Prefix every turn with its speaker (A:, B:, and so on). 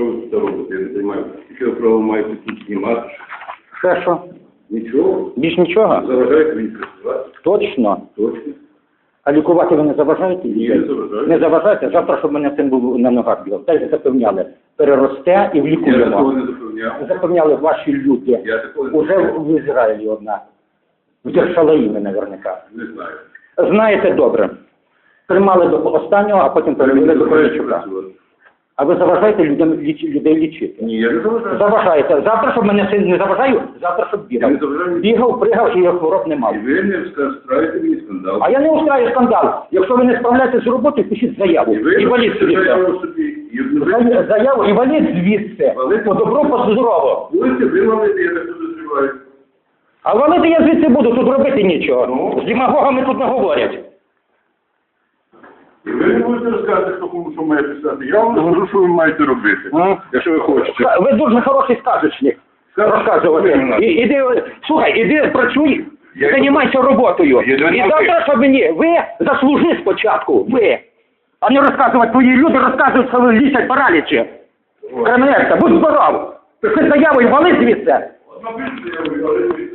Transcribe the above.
A: Що ви тут робите? Я не займаю. Яке ви право маєте тут знімати?
B: Ще що?
A: Нічого.
B: Більш нічого?
A: Заважаєте мені працювати?
B: Точно.
A: Точно.
B: А лікувати ви не заважаєте?
A: Ні, не заважаю.
B: Не заважаєте? Завтра, щоб мене син був на ногах бігав. Так запевняли. Переросте і
A: Я такого
B: влікуємо.
A: не запевняв.
B: Запевняли ваші люди.
A: Я такого не
B: Уже
A: запевняв.
B: в Ізраїлі одна. В Єршалаїмі, наверняка.
A: Не знаю.
B: Знаєте добре. Тримали до останнього, а потім перевели до
A: Заважаєте працювати?
B: А ви заважаєте людям ліч- людей лічити?
A: Ні, я не заважаю.
B: Заважаєте. Завтра, щоб мене син не заважаю, завтра, щоб
A: Я не
B: бігав.
A: заважаю.
B: Бігав, пригав і хвороб не
A: І ви не страєте мені скандал.
B: А я не устраю скандал. Якщо ви не справляєтеся з роботою, пишіть заяву.
A: І ви
B: І валіть звідси.
A: заяву собі. І ви
B: Зая- Заяву і валіть звідси. По добру, по здорово.
A: будете вимовити, я так подозріваю.
B: А валити я звідси буду, тут робити нічого.
A: Ну?
B: З демагогами тут не говорять.
A: І ви не будете розказувати, хто кому що має писати. Я вам скажу, що ви маєте робити.
B: Ну?
A: Якщо ви хочете.
B: Ви дуже хороший сказочник. Розказувати. І, іди, слухай, іди працюй,
A: Я-
B: займайся роботою.
A: Я
B: І
A: знаю.
B: завтра, щоб мені, ви заслужи спочатку, ви. А не розказувати, твої люди розказують, що ви лісять паралічі. Кременецька, будь здоров. Пиши заяву і вали звідси.
A: Напишіть заяву, але